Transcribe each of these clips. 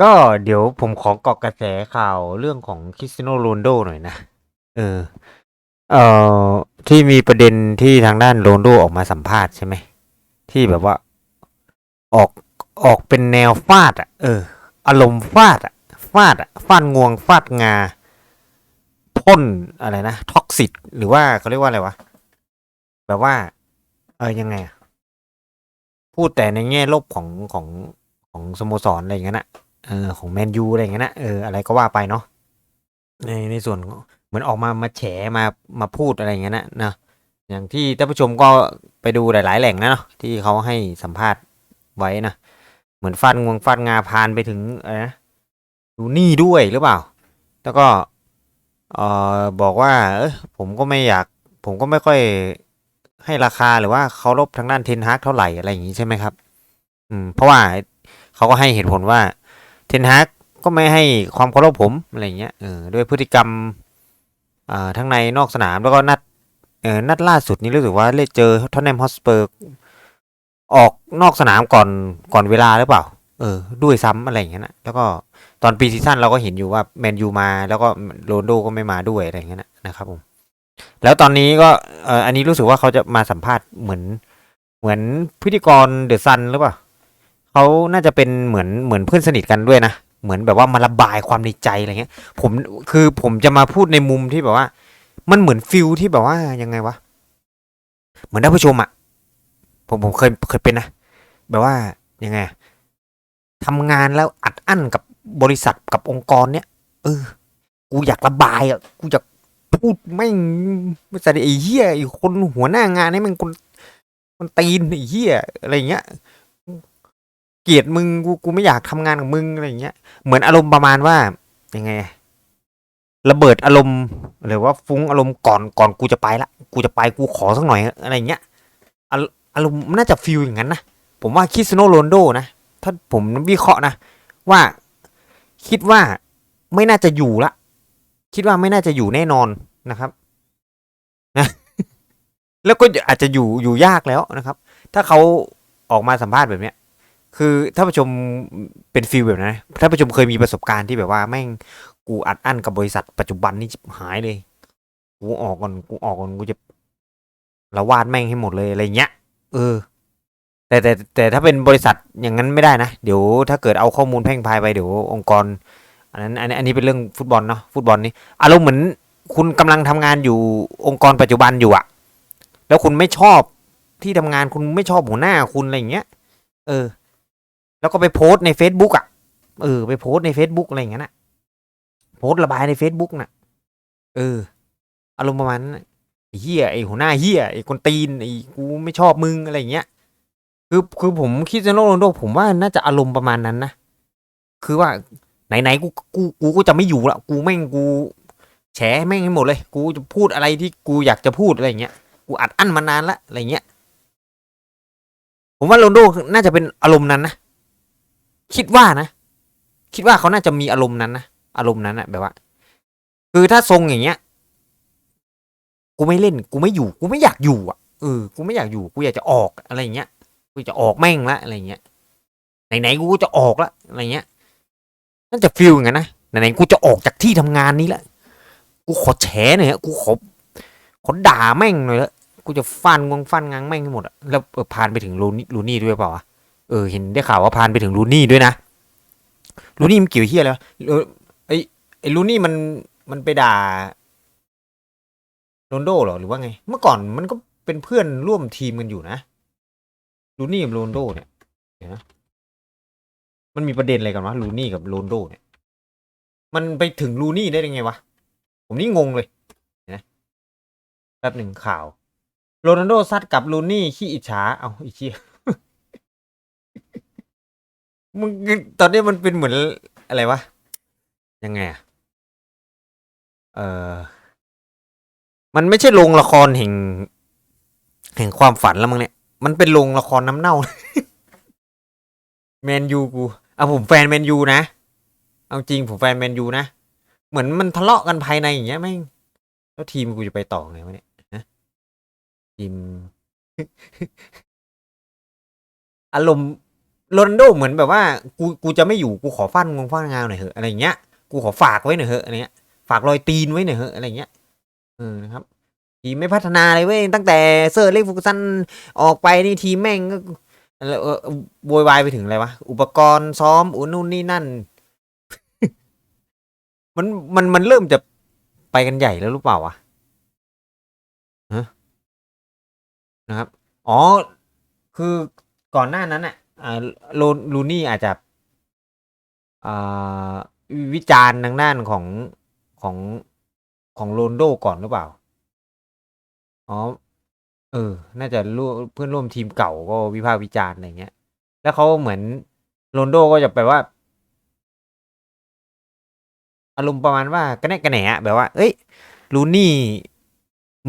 ก็เดี๋ยวผมขอเกาะกระแสข่าวเรื่องของคริสเตียโนโรนลโดหน่อยนะ เออ เอ่อ ที่มีประเด็นที่ทางด้านโรนลโดออกมาสัมภาษณ์ใช่ไหม ที่แบบว่าออกออกเป็นแนวฟาด อะ เออ อารมณ์ฟาดอะ ฟาดอะ ฟาดงวง ฟาดงา พ่นอะไรนะ ท็อกซิตหรือว่าเขาเรียกว่าอะไรวะ แบบว่า เออยังไงอะพูดแต่ในแง่ลบของของของสโมสรอะไรอย่างเงี้ยนะเออของแมนยูอะไรอย่างเงี้ยนะเอออะไรก็ว่าไปเนาะในในส่วนเหมือนออกมามาแฉมามาพูดอะไรอย่างเงี้ยนะนะอย่างที่ท่านผู้ชมก็ไปดูหลาย ๆ แหล่งนะเนาะที่เขาให้สัมภาษณ์ไว้นะเหมือนฟาดงวงฟาดงาพานไปถึงอะไรนะดูนี่ด้วยหรือเปล่า แล้วก็เออบอกว่าเออผมก็ไม่อยาก ผมก็ไม่ค่อย ให้ราคาหรือว่าเคารพทางด้านเทนฮากเท่าไหร่อะไรอย่างงี้ใช่ไหมครับ อืมเพราะว่าเขาก็ให้เหตุผลว่าเทนฮากก็ไม่ให้ความเคารพผมอะไรเงี้ยเออด้วยพฤติกรรมอ่าทั้งในนอกสนามแล้วก็นัดเออนัดล่าสุดนี้รู้สึกว่าเล่เจอทอนแนมฮอสเปอร์ออกนอกสนามก่อนก่อนเวลาหรือเปล่า เออ ด้วยซ้ำอะไรอย่างเงี้ยนะแล้วก็ตอนปีซีซั่นเราก็เห็นอยู่ว่าแมนยูมา แล้วก็โรนโดก็ไม่มาด้วยอะไรอย่างเงี้ยนะนะครับผม แล้วตอนนี้ก็เอออันนี้รู้สึกว่าเขาจะมาสัมภาษณ์เหมือน เหมือนพิธีกรเดอะซันหรือเปล่าเขาน่าจะเป็นเหมือนเหมือนเพื่อนสนิทกันด้วยนะเหมือนแบบว่ามาระบายความในใจอะไรเงี้ย ผมคือผมจะมาพูดในมุมที่แบบว่า มันเหมือนฟิลที่แบบว่ายังไงวะเหมือนท่านผู้ชมอะผมผมเคยเคยเป็นนะแบบว่ายังไงอะทำงานแล้วอัดอั้นกับบริษัทกับองค์กรเนี้ยเออ กูอยากระบายอะกูอยาก พูดไม่ไม่ใช่ไอ้เหี้ยไอ้คนหัวหน้างานนี่มันคนมันตีนไอ้เหี้ยอะไรเงี้ย เกลียดมึงกูกูไม่อยากทำงานกับมึงอะไรเงี้ย เหมือนอารมณ์ประมาณว่ายังไง ระเบิดอารมณ์หรือว่าฟุ้งอารมณ์ก่อนก่อนกูจะไปละกูจะไปกูขอสักหน่อยอะไรเงี้ยอารมณ์น่าจะฟีลอย่างนั้นนะผมว่าคริสโนโรนโดนะถ้าผมวิเคราะห์นะ ว่าคิดว่าไม่น่าจะอยู่ละ คิดว่าไม่น่าจะอยู่แน่นอน นะครับนะแล้วก็อาจจะอยู่อยู่ยากแล้วนะครับ ถ้าเขาออกมาสัมภาษณ์แบบเนี้ย คือถ้าผู้ชมเป็นฟิลแบบนั้นนะถ้าผู้ชมเคยมีประสบการณ์ที่แบบว่าแม่งกูอัดอั้นกับบริษัทปัจจุบันนี่หายเลย กูออกก่อนกูออกก่อนกูจะละวาดแม่งให้หมดเลยอะไรเงี้ย เออ แต่แต่แต่ถ้าเป็นบริษัทอย่างนั้นไม่ได้นะ เดี๋ยวถ้าเกิดเอาข้อมูลแพ่งพายไปเดี๋ยวองค์กร อันนั้นอันนี้อันนี้เป็นเรื่องฟุตบอลเนาะฟุตบอลนี่อารมณ์เหมือน คุณกำลังทำงานอยู่องค์กรปัจจุบันอยู่อะแล้วคุณไม่ชอบที่ทำงานคุณไม่ชอบหัวหน้าคุณอะไรอย่างเงี้ย เออ แล้วก็ไปโพสต์ใน Facebook อะ เออ ไปโพสต์ใน Facebook อะไรอย่างเงี้ยนะโพสต์ระบายใน Facebook น่ะ เออ อารมณ์ประมาณเฮียไอหัวหน้าเฮียไอคนตีนไอกูไม่ชอบมึงอะไรอย่างเงี้ย คือคือผมคิดจะโนโรนลโดผมว่าน่าจะอารมณ์ประมาณนั้นนะ คือว่าไหนไหนๆกูกูกูก็จะไม่อยู่ละกูแม่งกู แฉแม่งให้หมดเลย กูจะพูดอะไรที่กูอยากจะพูดอะไรอย่างเงี้ย กูอัดอั้นมานานละอะไรเงี้ย ผมว่าโรนโดน่าจะเป็นอารมณ์นั้นนะ คิดว่านะ คิดว่าเขาน่าจะมีอารมณ์นั้นนะ อารมณ์นั้นอะแบบว่า คือถ้าทรงอย่างเงี้ย กูไม่เล่น กูไม่อยู่ กูไม่อยากอยู่อะ เออ กูไม่อยากอยู่ กูอยากจะออกอะไรเงี้ย กูจะออกแม่งละอะไรเงี้ย ไหนๆ กูก็จะออกละอะไรเงี้ยน่าจะฟิลอย่างนั้นนะ ไหนๆ กูจะออกจากที่ทำงานนี้ละ กูขอแฉหน่อยฮะกูขอขอด่าแม่งหน่อยละกูจะฟันงวงฟันงางแม่งให้หมดอะแล้วเออพานไปถึงลูนี่ลูนี่ด้วยเปล่าวะเออเห็นได้ข่าวว่าพานไปถึงลูนี่ด้วยนะลูนี่มันเกี่ยวเฮียแล้วเออไอไอลูนี่มันมันไปด่าโรนโดหรอหรือว่าไง เมื่อก่อนมันก็เป็นเพื่อนร่วมทีมกันอยู่นะลูนี่กับโรนโดเนี่ยเดี๋ยวนะมันมีประเด็นอะไรกันวะลูนี่กับโรนโดเนี่ย มันไปถึงลูนี่ได้ยังไงวะ ผมนี่งงเลยนะแป๊บหนึ่งข่าวโรนัลโดซัดกับลูนี่ขี้อิจฉาเอาอีเชียมึงตอนนี้มันเป็นเหมือนอะไรวะ ยังไงอะเออมันไม่ใช่โรงละครแห่ง แห่งความฝันแล้วมั้งเนี่ย มันเป็นโรงละครน้ำเน่า แมนยูกู เอาผมแฟนแมนยูนะ เอาจริงผมแฟนแมนยูนะ เหมือนมันทะเลาะกันภายในอย่างเงี้ยแม่แล้วทีมกูจะไปต่อไงวะเนี่ยนะทีมอารมณ์โรนัลโดเหมือนแบบว่ากูกูจะไม่อยู่กูขอฟันงงฟันงานหน่อยเหอะอะไรเงี้ยกูขอฝากไว้หน่อยเหอะอะไรเงี้ยฝากรอยตีนไว้หน่อยเหอะอะไรเงี้ยเออนะครับทีมไม่พัฒนาเลยเว้ยตั้งแต่เซอร์เล็กฟูกซันออกไปนี่ทีมแม่งก็โวยวายไปถึงอะไรวะอุปกรณ์ซ้อมอุนู่นนี่นั่น มันมันมันเริ่มจะไปกันใหญ่แล้วหรือเปล่าวะฮะนะครับ อ๋อ คือก่อนหน้านั้นอะอ่าโลลูนี่อาจจะวิจารณ์ทางด้านของของของโรนโดก่อนหรือเปล่า อ๋อ เออ น่าจะร่วมเพื่อนร่วมทีมเก่าก็วิพากษ์วิจารณ์อะไรเงี้ย แล้วเขาเหมือนโรนโดก็จะแปลว่าารมณ์ประมาณว่ากระแนะกระแหนอะแบบว่า เอ้ยลูนี่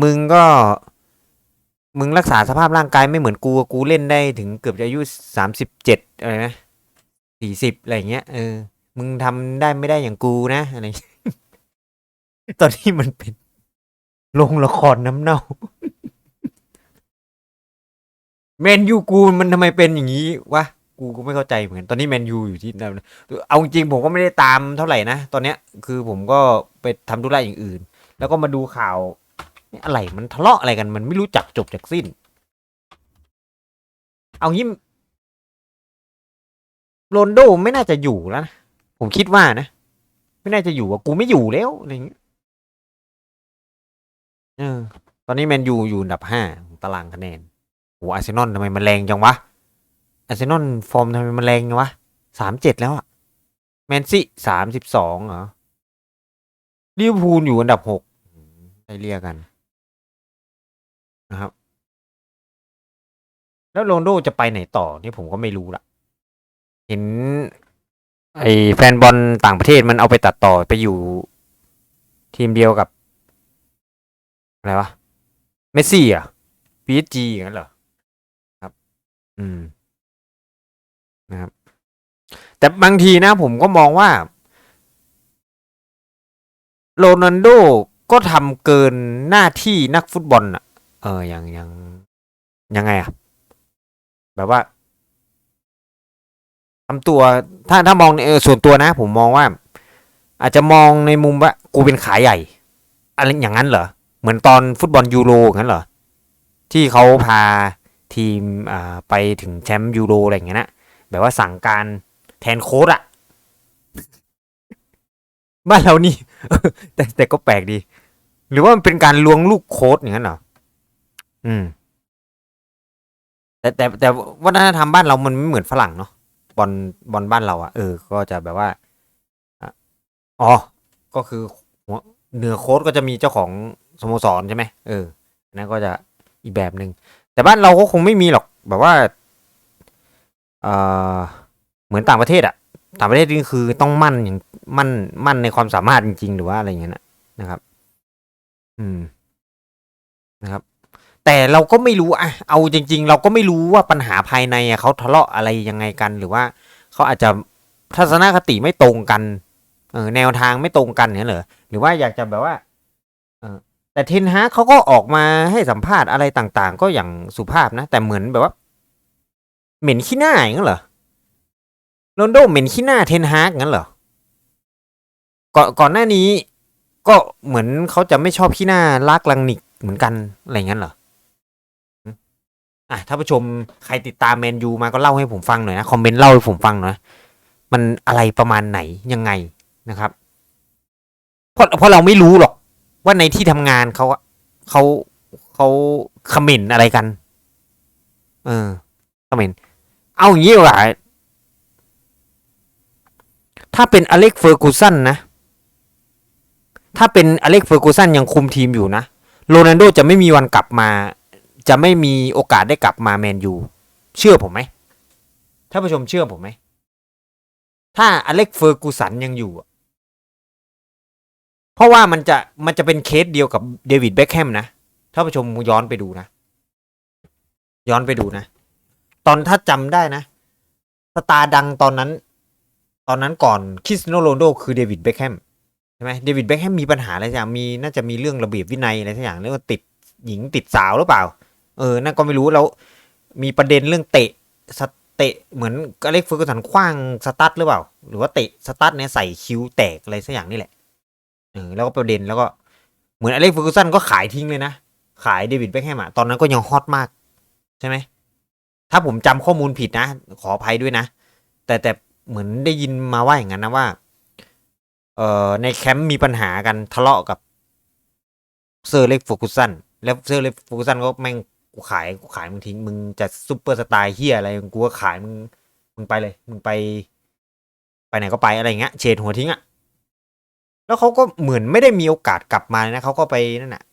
มึงก็ มึงรักษาสภาพร่างกายไม่เหมือนกูกูเล่นได้ถึงเกือบจะอายุสามสิบเจ็ดอะไรนะสี่สิบอะไรเงี้ยเออมึงทำได้ไม่ได้อย่างกูนะอะไรตอนนี้มันเป็นโรงละครน้ำเน่าแมนยูกูมันทำไมเป็นอย่างนี้วะ กูก็ไม่เข้าใจเหมือนกันตอนนี้แมนยูอยู่ที่นั่นเอาจริงผมก็ไม่ได้ตามเท่าไหร่นะ ตอนเนี้ยคือผมก็ไปทำธุระอย่างอื่น แล้วก็มาดูข่าวอะไรมันทะเลาะอะไรกันมันไม่รู้จักจบจากสิ้น เอางี้โรนโดไม่น่าจะอยู่แล้วนะผมคิดว่านะ ไม่น่าจะอยู่อะกูไม่อยู่แล้วอะไรอย่างเงี้ยเออตอนนี้แมนยูอยู่อันดับห้าตารางคะแนนโหอาร์เซนอลทำไมมันแรงจังวะ อาร์เซนอลฟอร์มทำไมมันแรงวะสามเจ็ดแล้วอะแมนซี่สามสิบสองเหรอลิเวอร์พูลอยู่อันดับหกได้เรียกกันนะครับ แล้วโรนโดจะไปไหนต่อนี่ผมก็ไม่รู้ละเห็น ไอแฟนบอลต่างประเทศมันเอาไปตัดต่อไปอยู่ ทีมเดียวกับ อะไรวะ เมสซี่อะ PSG อย่างนั้นเหรอ ครับ อืม นะครับ แต่บางทีนะผมก็มองว่าโรนัลโดก็ทำเกินหน้าที่นักฟุตบอลอะเอออย่างอย่างยังไงอะแบบว่าทำตัว ถ้าถ้ามองในเออส่วนตัวนะ ผมมองว่า อาจจะมองในมุมว่ากูเป็นขาใหญ่อะไรอย่างนั้นเหรอ เหมือนตอนฟุตบอลยูโรงั้นเหรอ ที่เขาพาทีมอ่าไปถึงแชมป์ยูโรอะไรอย่างเงี้ยนะ แบบว่าสั่งการแทนโค้ดอะบ้านเรานี่ แต่แต่ก็แปลกดี หรือว่ามันเป็นการลวงลูกโค้ดอย่างนั้นเหรออืม แต่แต่แต่วัฒนธรรมบ้านเรามันไม่เหมือนฝรั่งเนาะบอลบอลบ้านเราอะเออ ก็จะแบบว่าอ๋อก็คือหัวเหนือโค้ดก็จะมีเจ้าของสโมสรใช่ไหมเอออันนั่นก็จะอีกแบบหนึ่งแต่บ้านเราก็คงไม่มีหรอกแบบว่า เออเหมือนต่างประเทศอะต่างประเทศนี่คือต้องมั่นอย่างมั่นมั่นในความสามารถจริง ๆ หรือว่าอะไรอย่างเงี้ยนะนะครับ อืมนะครับ แต่เราก็ไม่รู้อะเอาจริง ๆ เราก็ไม่รู้ว่าปัญหาภายในเขาทะเลาะอะไรยังไงกัน หรือว่าเขาอาจจะทัศนคติไม่ตรงกัน เออแนวทางไม่ตรงกันเนี่ยเหรอหรือว่าอยากจะแบบว่า เออแต่เทนฮาเขาก็ออกมาให้สัมภาษณ์อะไรต่าง ๆ ก็อย่างสุภาพนะแต่เหมือนแบบว่า เหม็นขี้หน้าอย่างนั้นเหรอโรนโดเหม็นขี้หน้าเทนฮากงั้นเหรอก่อนก่อนหน้านี้ ก็เหมือนเขาจะไม่ชอบขี้หน้าลากลังนิกเหมือนกันอะไรงั้นเหรออะถ้าผู้ชมใครติดตามแมนยูมาก็เล่าให้ผมฟังหน่อยนะคอมเมนต์เล่าให้ผมฟังหน่อยมันอะไรประมาณไหนยังไงนะครับเพราะเพราะเราไม่รู้หรอก ว่าในที่ทำงานเขาเขาเขาคอมเมนต์อะไรกัน เออคอมเมนต์ เอาอย่างนี้ว่าถ้าเป็นอเล็กเฟอร์กูสันนะ ถ้าเป็นอเล็กเฟอร์กูสันยังคุมทีมอยู่นะ โรนัลโดจะไม่มีวันกลับมา จะไม่มีโอกาสได้กลับมาแมนยู เชื่อผมไหมถ้าผู้ชมเชื่อผมไหม ถ้าอเล็กเฟอร์กูสันยังอยู่ เพราะว่ามันจะมันจะเป็นเคสเดียวกับเดวิดเบคแฮมนะถ้าผู้ชมย้อนไปดูนะ ย้อนไปดูนะ ตอนถ้าจำได้นะ สตาร์ดังตอนนั้น ตอนนั้นก่อนคริสโนโรนัลโดคือเดวิดเบคแฮมใช่ไหมเดวิดเบคแฮมมีปัญหาอะไรสักอย่างมีน่าจะมีเรื่องระเบียบวินัยอะไรสักอย่างเรียกว่าติดหญิงติดสาวหรือเปล่า เออนั่นก็ไม่รู้แล้วมีประเด็นเรื่องเตะสเตะเหมือนอเล็กฟอร์กูสันคว้างสตั๊ดหรือเปล่า หรือว่าเตะสตั๊ดเนี่ยใส่คิ้วแตกอะไรสักอย่างนี่แหละเออแล้วก็ประเด็นแล้วก็เหมือนอเล็กฟอร์กูสันก็ขายทิ้งเลยนะ ขายเดวิดเบคแฮมอะตอนนั้นก็ยังฮอตมาก ใช่ไหม ถ้าผมจำข้อมูลผิดนะ ขออภัยด้วยนะ แต่แต่เหมือนได้ยินมาว่าอย่างนั้นนะว่า เอ่อในแคมป์มีปัญหากันทะเลาะกับเซอร์เล็กโฟกุสันแล้วเซอร์เล็กโฟกุสันก็แม่งกูขายกูขายมึงทิ้งมึงจะซุปเปอร์สไตาร์เฮียอะไรกูก็ขายมึงมึงไปเลย มึงไป ไปไหนก็ไปอะไรเงี้ยเฉดหัวทิ้งอะ แล้วเขาก็เหมือนไม่ได้มีโอกาสกลับมาเลยนะเขาก็ไปนั่นน่ะ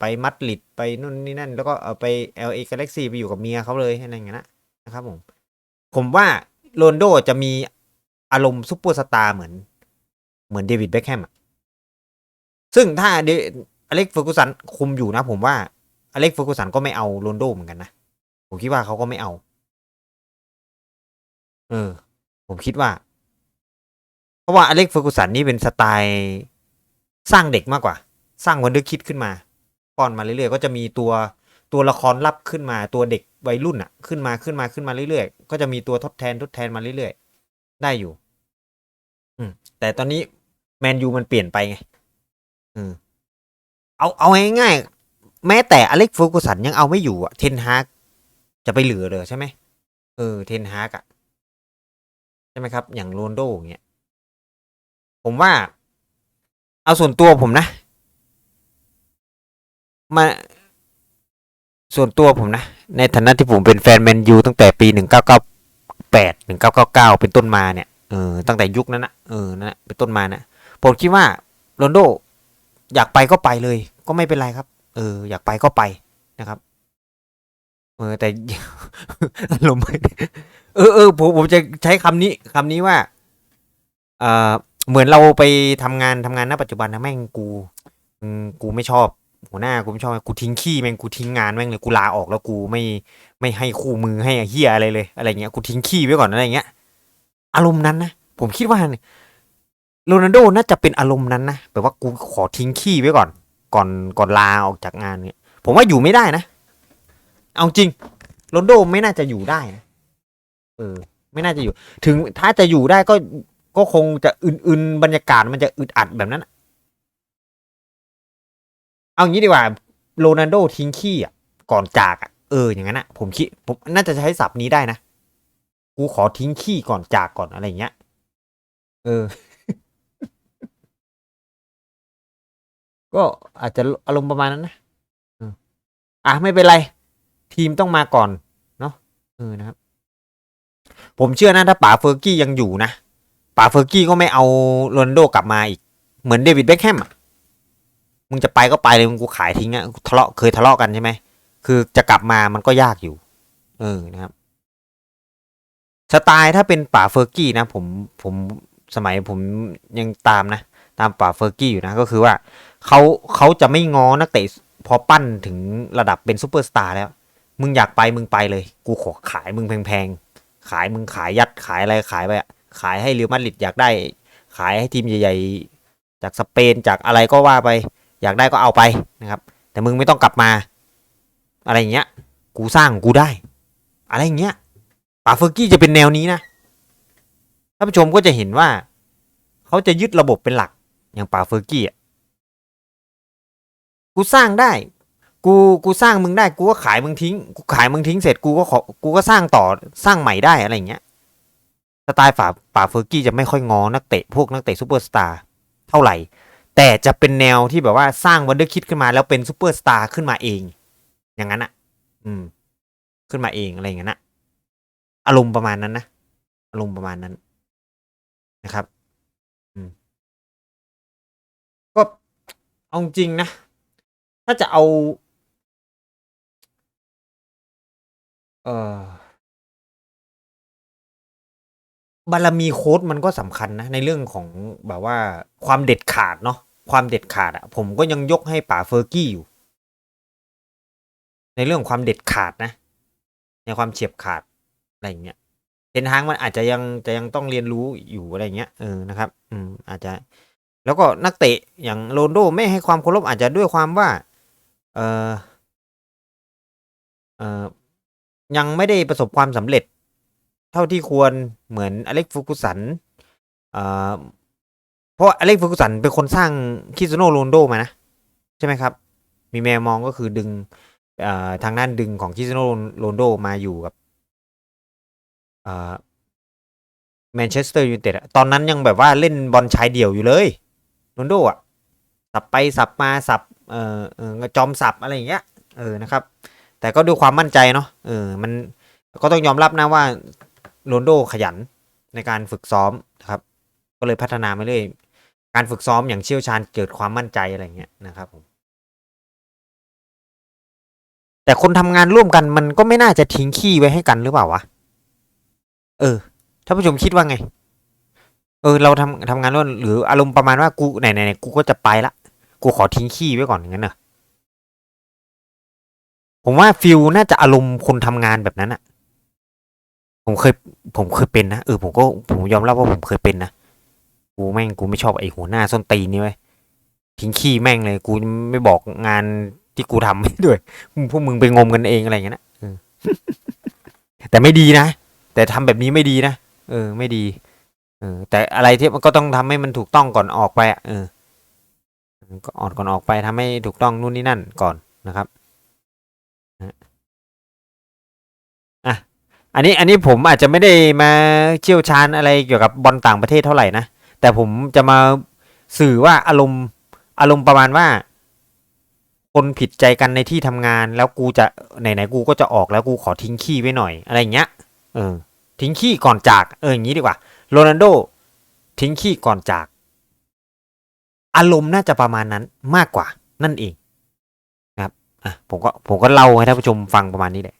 ไปมัดริดไปนู่นนี่นั่น แล้วก็เอาไป LA Galaxy ไปอยู่กับเมียเขาเลยอะไรอย่างเงี้ยนะนะครับผมผมว่าโรนโดจะมีอารมณ์ซุปเปอร์สตาร์เหมือน เหมือนเดวิดเบคแฮมอะซึ่งถ้าเดอเล็กเฟอร์กูสันคุมอยู่นะ ผมว่าอเล็กเฟอร์กูสันก็ไม่เอาโรนโดเหมือนกันนะผมคิดว่าเขาก็ไม่เอา เออ ผมคิดว่า ราะว่าอเล็กเฟอร์กูสันนี่เป็นสไตล์สร้างเด็กมากกว่า สร้างวันเดอร์คิดขึ้นมาป้อนมาเรื่อยๆ ก็จะมีตัวตัวละครลับขึ้นมาตัวเด็กวัยรุ่นอะขึ้นมาขึ้นมาขึ้นมาเรื่อยๆ ก็จะมีตัวทดแทนทดแทนมาเรื่อยๆ ได้อยู่ อืม แต่ตอนนี้แมนยูมันเปลี่ยนไปไงอืมเอาเอาง่ายๆแม้แต่อเล็กเฟอร์กูสันยังเอาไม่อยู่อะเทนฮากจะไปเหลือเลยใช่ไหมเออเทนฮากอะใช่ไหมครับ อย่างโรนโดอย่างเงี้ย ผมว่า เอาส่วนตัวผมนะมาส่วนตัวผมนะ ในฐานะที่ผมเป็นแฟนแมนยูตั้งแต่ปีหนึ่งเก้าเก้าแปดหนึ่งเก้าเก้าเก้าเป็นต้นมาเนี่ยเออตั้งแต่ยุคนั้นนะเออนั่นนะเป็นต้นมานะผมคิดว่าโรนโดอยากไปก็ไปเลย ก็ไม่เป็นไรครับ เออ อยากไปก็ไปนะครับ เออ แต่อารมณ์เออเออผมผมจะใช้คำนี้คำนี้ว่าเออ เหมือนเราไปทำงานทำงานณปัจจุบันนะแม่งกูกูไม่ชอบ หัวหน้ากูไม่ชอบกูทิ้งขี้แม่งกูทิ้งงานแม่งเลยกูลาออกแล้วกูไม่ไม่ให้คู่มือให้เฮียอะไรเลยอะไรเงี้ยกูทิ้งขี้ไว้ก่อนอะไรเงี้ย อารมณ์นั้นนะผมคิดว่าโรนัลโดน่าจะเป็นอารมณ์นั้นนะแบบว่ากูขอทิ้งขี้ไว้ก่อน ก่อนก่อนลาออกจากงานเนี่ย ผมว่าอยู่ไม่ได้นะ เอาจริงโรนลโดไม่น่าจะอยู่ได้นะเออ ไม่น่าจะอยู่ ถึงถ้าจะอยู่ได้ก็ ก็คงจะอื่นๆ บรรยากาศมันจะอึดอัดแบบนั้น เอางี้ดีกว่าโรนัลโดทิ้งขี้อะ ก่อนจากอะเอออย่างนั้นอะผมคิดผมน่าจะใช้ศัพท์นี้ได้นะ กูขอทิ้งขี้ก่อนจากก่อนอะไรอย่างเงี้ย เออ ก็อาจจะอารมณ์ประมาณนั้นนะอะไม่เป็นไร ทีมต้องมาก่อน เนาะเออนะครับ ผมเชื่อนะถ้าป๋าเฟอร์กี้ยังอยู่นะ ป๋าเฟอร์กี้ก็ไม่เอาโรนโดกลับมาอีก เหมือนเดวิดเบคแฮมอะมึงจะไปก็ไปเลยมึงกูขายทิ้งอะทะเลาะเคยทะเลาะกันใช่ไหมคือจะกลับมามันก็ยากอยู่ เออนะครับสไตล์ถ้าเป็นป่าเฟอร์กี้นะผมผมสมัยผมยังตามนะ ตามป่าเฟอร์กี้อยู่นะก็คือว่าเขาเขาจะไม่ง้อนักเตะพอปั้นถึงระดับเป็นซูเปอร์สตาร์แล้ว มึงอยากไปมึงไปเลย กูขอขายมึงแพงๆ ขายมึงขายยัดขายอะไรขายไปอะ ขายให้เรอัลมาดริดอยากได้ ขายให้ทีมใหญ่ ๆ จากสเปนจากอะไรก็ว่าไป อยากได้ก็เอาไปนะครับ แต่มึงไม่ต้องกลับมา อะไรอย่างเงี้ย กูสร้างกูได้ อะไรอย่างเงี้ยป่าเฟอร์กี้จะเป็นแนวนี้นะท่านผู้ชมก็จะเห็นว่า เขาจะยึดระบบเป็นหลักอย่างป่าเฟอร์กี้อะกูสร้างได้ กูกูสร้างมึงได้ กูก็ขายมึงทิ้ง กูขายมึงทิ้งเสร็จกูก็ขอกูก็สร้างต่อสร้างใหม่ได้อะไรอย่างเงี้ย ไตล์ฝาป่าเฟอร์กี้จะไม่ค่อยงอนักเตะพวกนักเตะซูเปอร์สตาร์เท่าไหร่ แต่จะเป็นแนวที่แบบว่าสร้างวันเดอร์คิดขึ้นมาแล้วเป็นซูเปอร์สตาร์ขึ้นมาเอง อย่างนั้นอะ อืม ขึ้นมาเองอะไรอย่างนั้นนะอารมณ์ประมาณนั้นนะอารมณ์ประมาณนั้นนะครับ อืม ก็เอาจริงนะ ถ้าจะเอา เออ บารมีโค้ดมันก็สำคัญนะในเรื่องของแบบว่าความเด็ดขาดเนาะความเด็ดขาดอะผมก็ยังยกให้ป๋าเฟอร์กี้อยู่ ในเรื่องของความเด็ดขาดนะ ในความเฉียบขาดอะไรอย่างเงี้ยเทนฮางมันอาจจะยังจะยังต้องเรียนรู้อยู่อะไรเงี้ยเออนะครับ อืมอาจจะ แล้วก็นักเตะอย่างโรนโดไม่ให้ความเคารพอาจจะด้วยความว่า เออเออยังไม่ได้ประสบความสำเร็จ เท่าที่ควรเหมือนอเล็กฟูกุสันเพราะอเล็กฟูกุสันเป็นคนสร้างคริสเตียโนโรนโดมานะ ใช่ไหมครับ มีแมวมองก็คือดึงทางด้านดึงของคริสเตียโนโรนโดมาอยู่กับแมนเชสเตอร์ยูไนเต็ดตอนนั้นยังแบบว่าเล่นบอลชายเดี่ยวอยู่เลยโรนลโดอะ สับไปสับมาสับเอ่อเออจอมสับอะไรอย่างเงี้ยเออนะครับ แต่ก็ด้วยความมั่นใจเนาะเออมันก็ต้องยอมรับนะว่า โรนโดขยันในการฝึกซ้อมนะครับ ก็เลยพัฒนามาเรื่อยการฝึกซ้อมอย่างเชี่ยวชาญเกิดความมั่นใจอะไรเงี้ยนะครับผมแต่คนทำงานร่วมกันมันก็ไม่น่าจะทิ้งขี้ไว้ให้กันหรือเปล่าวะ เออท่านผู้ชมคิดว่าไง เออ เราทำทำงานร่วมหรืออารมณ์ประมาณว่ากูไหนไหนไหนกูก็จะไปละ กูขอทิ้งขี้ไว้ก่อนอย่างนั้นเนอะผมว่าฟิลน่าจะอารมณ์คนทำงานแบบนั้นอะ ผมเคยผมเคยเป็นนะเออผมก็ผมยอมรับว่าผมเคยเป็นนะกูแม่งกูไม่ชอบไอ้หัวหน้าส้นตีนนี่เว้ยทิ้งขี้แม่งเลยกูไม่บอกงานที่กูทำให้ด้วยพวกมึงไปงมกันเองอะไรอย่างเงี้ยนะแต่ไม่ดีนะแต่ทำแบบนี้ไม่ดีนะเออ ไม่ดีเออ แต่อะไรที่มันก็ต้องทำให้มันถูกต้องก่อนออกไปอะเออก็ออนก่อนออกไปทำให้ถูกต้องนู่นนี่นั่นก่อนนะครับ อันนี้อันนี้ผมอาจจะไม่ได้มาเชี่ยวชาญอะไรเกี่ยวกับบอลต่างประเทศเท่าไหร่นะ แต่ผมจะมาสื่อว่าอารมณ์อารมณ์ประมาณว่า คนผิดใจกันในที่ทำงาน แล้วกูจะไหนๆกูก็จะออกแล้วกูขอทิ้งขี้ไว้หน่อยอะไรอย่างเงี้ยเออทิ้งขี้ก่อนจากเอออย่างนี้ดีกว่าโรนัลโดทิ้งขี้ก่อนจาก อารมณ์น่าจะประมาณนั้นมากกว่านั่นเองนะครับอะผมก็ผมก็เล่าให้ท่านผู้ชมฟังประมาณนี้แหละ